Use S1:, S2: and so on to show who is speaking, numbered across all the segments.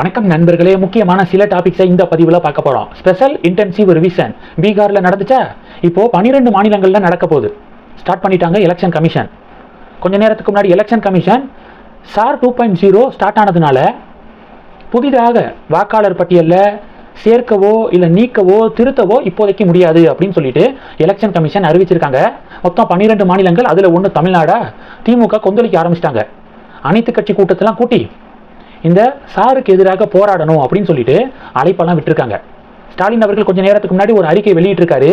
S1: வணக்கம் நண்பர்களே முக்கியமான சில டாபிக்ஸை இந்த பதிவில் பார்க்க போகிறோம் ஸ்பெஷல் இன்டென்சிவ் ரிவிஷன் பீகாரில் நடந்துச்சா? இப்போ பன்னிரெண்டு மாநிலங்களில் நடக்க போகுது. ஸ்டார்ட் பண்ணிட்டாங்க எலெக்ஷன் கமிஷன் கொஞ்ச நேரத்துக்கு முன்னாடி election commission sir two point zero start ஆனதுனால புதிதாக வாக்காளர் பட்டியலில் சேர்க்கவோ இல்லை நீக்கவோ திருத்தவோ இப்போதைக்கு முடியாது அப்படின்னு சொல்லிட்டு எலெக்ஷன் கமிஷன் அறிவிச்சிருக்காங்க. மொத்தம் பன்னிரெண்டு மாநிலங்கள் அதில் ஒன்று தமிழ்நாடா திமுக கொந்தளிக்க ஆரம்பிச்சிட்டாங்க. அனைத்து கட்சி கூட்டத்தெல்லாம் கூட்டி இந்த சாருக்கு எதிராக போராடணும் அப்படின்னு சொல்லிட்டு அழைப்பெல்லாம் விட்டுருக்காங்க. ஸ்டாலின் அவர்கள் கொஞ்ச நேரத்துக்கு முன்னாடி ஒரு அறிக்கை வெளியிட்டிருக்காரு.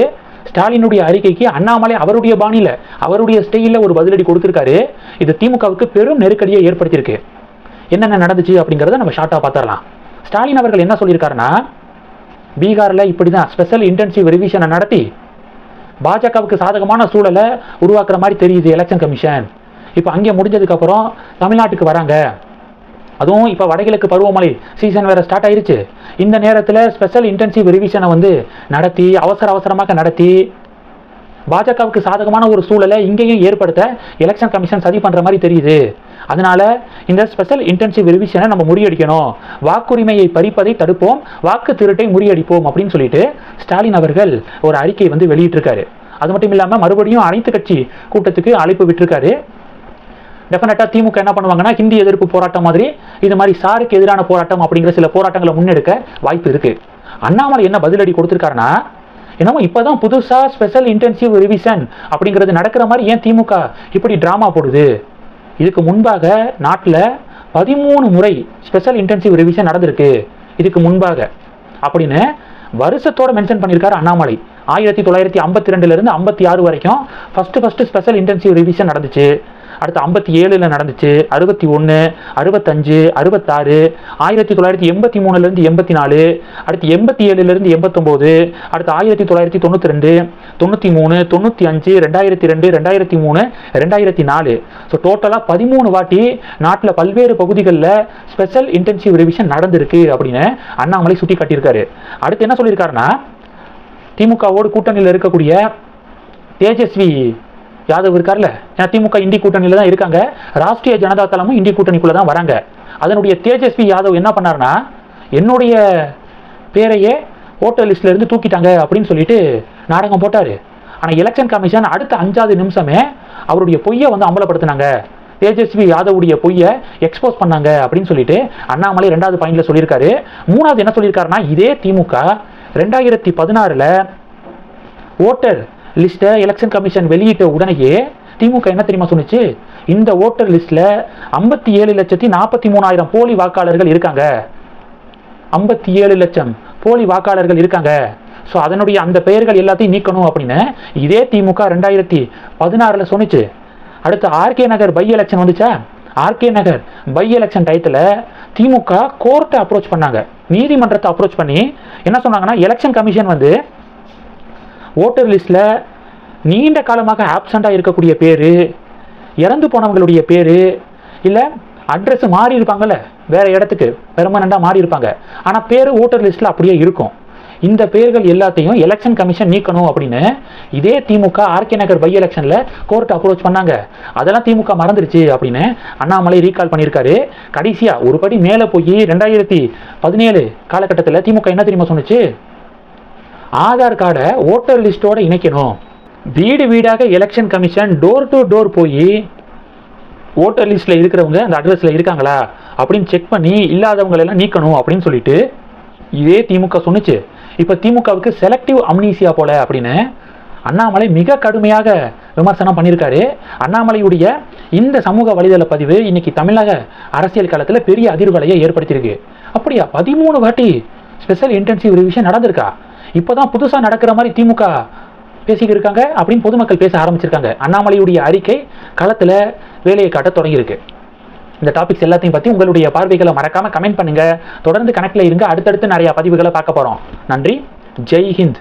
S1: ஸ்டாலினுடைய அறிக்கைக்கு அண்ணாமலை அவருடைய பாணியில் அவருடைய ஸ்டைலில் ஒரு பதிலடி கொடுத்துருக்காரு. இது திமுகவுக்கு பெரும் நெருக்கடியை ஏற்படுத்தியிருக்கு. என்னென்ன நடந்துச்சு அப்படிங்கிறத நம்ம ஷார்ட்டாக பார்த்துடலாம். ஸ்டாலின் அவர்கள் என்ன சொல்லியிருக்காருன்னா பீகாரில் இப்படி தான் ஸ்பெஷல் இன்டென்சிவ் ரிவிஷனை நடத்தி பாஜகவுக்கு சாதகமான சூழலை உருவாக்குற மாதிரி தெரியுது எலெக்ஷன் கமிஷன் இப்போ அங்கே முடிஞ்சதுக்கப்புறம் தமிழ்நாட்டுக்கு வராங்க. அதுவும் இப்போ வடகிழக்கு பருவமழை சீசன் வேறு ஸ்டார்ட் ஆயிருச்சு. இந்த நேரத்தில் ஸ்பெஷல் இன்டென்சிவ் ரிவிஷனை வந்து நடத்தி அவசர அவசரமாக நடத்தி பாஜகவுக்கு சாதகமான ஒரு சூழலை இங்கேயும் ஏற்படுத்த எலெக்ஷன் கமிஷன் சதி பண்ணுற மாதிரி தெரியுது. அதனால இந்த ஸ்பெஷல் இன்டென்சிவ் ரிவிஷனை நம்ம முறியடிக்கணும். வாக்குரிமையை பறிப்பதை தடுப்போம் வாக்கு திருட்டை முறியடிப்போம் அப்படின்னு சொல்லிட்டு ஸ்டாலின் அவர்கள் ஒரு அறிக்கை வந்து வெளியிட்டிருக்காரு. அது மட்டும் இல்லாமல் மறுபடியும் அனைத்து கட்சி கூட்டத்துக்கு அழைப்பு விட்டிருக்காரு. டெஃபினட்டாக திமுக என்ன பண்ணுவாங்கன்னா ஹிந்தி எதிர்ப்பு போராட்டம் மாதிரி இது மாதிரி சாருக்கு எதிரான போராட்டம் அப்படிங்கிற சில போராட்டங்களை முன்னெடுக்க வாய்ப்பு இருக்கு. அண்ணாமலை என்ன பதிலடி கொடுத்துருக்காருன்னா என்னமோ இப்போதான் புதுசாக ஸ்பெஷல் இன்டென்சிவ் ரிவிஷன் அப்படிங்கிறது நடக்கிற மாதிரி ஏன் திமுக இப்படி ட்ராமா போடுது? இதுக்கு முன்பாக நாட்டில் பதிமூணு முறை ஸ்பெஷல் இன்டென்சிவ் ரிவிஷன் நடந்திருக்கு. இதுக்கு முன்பாக அப்படின்னு வருஷத்தோட மென்ஷன் பண்ணியிருக்காரு அண்ணாமலை. ஆயிரத்தி தொள்ளாயிரத்தி ஐம்பத்தி ரெண்டுலேருந்து ஐம்பத்தி ஆறு வரைக்கும் first first special intensive revision நடந்துச்சு. அடுத்து ஐம்பத்தி ஏழில் நடந்துச்சு அறுபத்தி ஒன்று அறுபத்தஞ்சு அறுபத்தாறு ஆயிரத்தி தொள்ளாயிரத்தி எண்பத்தி மூணுலேருந்து எண்பத்தி நாலு அடுத்து எண்பத்தி ஏழுலேருந்து எண்பத்தொம்போது அடுத்து ஆயிரத்தி தொள்ளாயிரத்தி தொண்ணூற்றி ரெண்டு தொண்ணூற்றி மூணு தொண்ணூற்றி அஞ்சு ரெண்டாயிரத்தி ரெண்டு ரெண்டாயிரத்தி மூணு ரெண்டாயிரத்தி நாலு ஸோ டோட்டலாக பதிமூணு வாட்டி நாட்டில் பல்வேறு பகுதிகளில் ஸ்பெஷல் இன்டென்சிவ் ரிவிஷன் நடந்திருக்கு அப்படின்னு அண்ணாமலை சுட்டி காட்டியிருக்காரு அடுத்து என்ன சொல்லியிருக்காருன்னா திமுகவோடு கூட்டணியில் இருக்கக்கூடிய தேஜஸ்வி யாதவ் இருக்கார்ல? திமுக இந்தி கூட்டணியில் தான் இருக்காங்க. ராஷ்டிரிய ஜனதா தளமும் இந்தி கூட்டணிக்குள்ளே தான் வராங்க. அதனுடைய தேஜஸ்வி யாதவ் என்ன பண்ணாருன்னா என்னுடைய பேரையே ஓட்டர் லிஸ்ட்ல இருந்து தூக்கிட்டாங்க அப்படின்னு சொல்லிட்டு நாடகம் போட்டார். ஆனால் எலெக்ஷன் கமிஷன் அடுத்த அஞ்சாவது நிமிஷமே அவருடைய பொய்யை வந்து அம்பலப்படுத்தினாங்க. தேஜஸ்வி யாதவுடைய பொய்யை எக்ஸ்போஸ் பண்ணாங்க அப்படின்னு சொல்லிட்டு அண்ணாமலை ரெண்டாவது பாயிண்ட்ல சொல்லியிருக்காரு. மூணாவது என்ன சொல்லியிருக்காருன்னா இதே திமுக ரெண்டாயிரத்தி பதினாறில் ஓட்டர் லிஸ்ட்டை எலெக்ஷன் கமிஷன் வெளியிட்ட உடனேயே திமுக என்ன தெரியுமா சொன்னிச்சு? இந்த ஓட்டர் லிஸ்ட்ல ஐம்பத்தி ஏழு லட்சத்தி நாற்பத்தி மூணாயிரம் போலி வாக்காளர்கள் இருக்காங்க. ஐம்பத்தி ஏழு லட்சம் போலி வாக்காளர்கள் இருக்காங்க. ஸோ அதனுடைய அந்த பெயர்கள் எல்லாத்தையும் நீக்கணும் அப்படின்னு இதே திமுக ரெண்டாயிரத்தி பதினாறில் சொன்னுச்சு. அடுத்து ஆர்கே நகர் பை எலெக்ஷன் வந்துச்சா? ஆர்கே நகர் பை எலெக்ஷன் டயத்தில் திமுக கோர்ட்டை அப்ரோச் பண்ணாங்க. நீதிமன்றத்தை அப்ரோச் பண்ணி என்ன சொன்னாங்கன்னா எலெக்ஷன் கமிஷன் வந்து ஓட்டர் லிஸ்ட்டில் நீண்ட காலமாக ஆப்சண்ட்டாக இருக்கக்கூடிய பேர் இறந்து போனவங்களுடைய பேர் இல்லை அட்ரஸ் மாறி இருப்பாங்கல்ல வேறு இடத்துக்கு பெர்மனண்ட்டாக மாறி இருப்பாங்க. ஆனால் பேர் ஓட்டர் லிஸ்ட்டில் அப்படியே இருக்கும். இந்த பேர்கள் எல்லாத்தையும் எலெக்ஷன் கமிஷன் நீக்கணும் அப்படின்னு இதே திமுக ஆர்கே நகர் பை எலெக்ஷனில் கோர்ட் அப்ரோச் பண்ணாங்க. அதெல்லாம் திமுக மறந்துருச்சு அப்படின்னு அண்ணாமலை ரீகால் பண்ணியிருக்காரு. கடைசியாக ஒரு படி மேலே போய் ரெண்டாயிரத்தி பதினேழு காலகட்டத்தில் திமுக என்ன தெரியுமா சொன்னுச்சு? ஆதார் கார்டை ஓட்டர் லிஸ்ட்டோடு இணைக்கணும். வீடு வீடாக election commission door to door போய் ஓட்டர் லிஸ்ட்டில் இருக்கிறவங்க அந்த அட்ரஸில் இருக்காங்களா? அப்படின்னு செக் பண்ணி இல்லாதவங்களெல்லாம் நீக்கணும் அப்படின்னு சொல்லிட்டு இதே திமுக சொன்னுச்சு. இப்போ திமுகவுக்கு செலக்டிவ் அம்னீசியா போல அப்படின்னு அண்ணாமலை மிக கடுமையாக விமர்சனம் பண்ணியிருக்காரு. அண்ணாமலையுடைய இந்த சமூக வலைதள பதிவு இன்னைக்கு தமிழக அரசியல் காலத்தில் பெரிய அதிர்வலையை ஏற்படுத்தியிருக்கு. அப்படியா? பதிமூணு வாட்டி ஸ்பெஷல் இன்டென்சிவ் ரிவிஷன் நடந்திருக்கா? இப்போதான் புதுசாக நடக்கிற மாதிரி திமுக பேசிக்கிட்டு இருக்காங்க அப்படின்னு பொதுமக்கள் பேச ஆரம்பிச்சிருக்காங்க. அண்ணாமலையுடைய அறிக்கை களத்தில் வேலையை காட்ட தொடங்கியிருக்கு. இந்த டாபிக்ஸ் எல்லாத்தையும் பற்றி உங்களுடைய பார்வைகளை மறக்காமல் கமெண்ட் பண்ணுங்கள் தொடர்ந்து கணக்கில் இருங்க. அடுத்தடுத்து நிறையா பதிவுகளை பார்க்க போகிறோம் நன்றி. ஜெய் ஹிந்த்.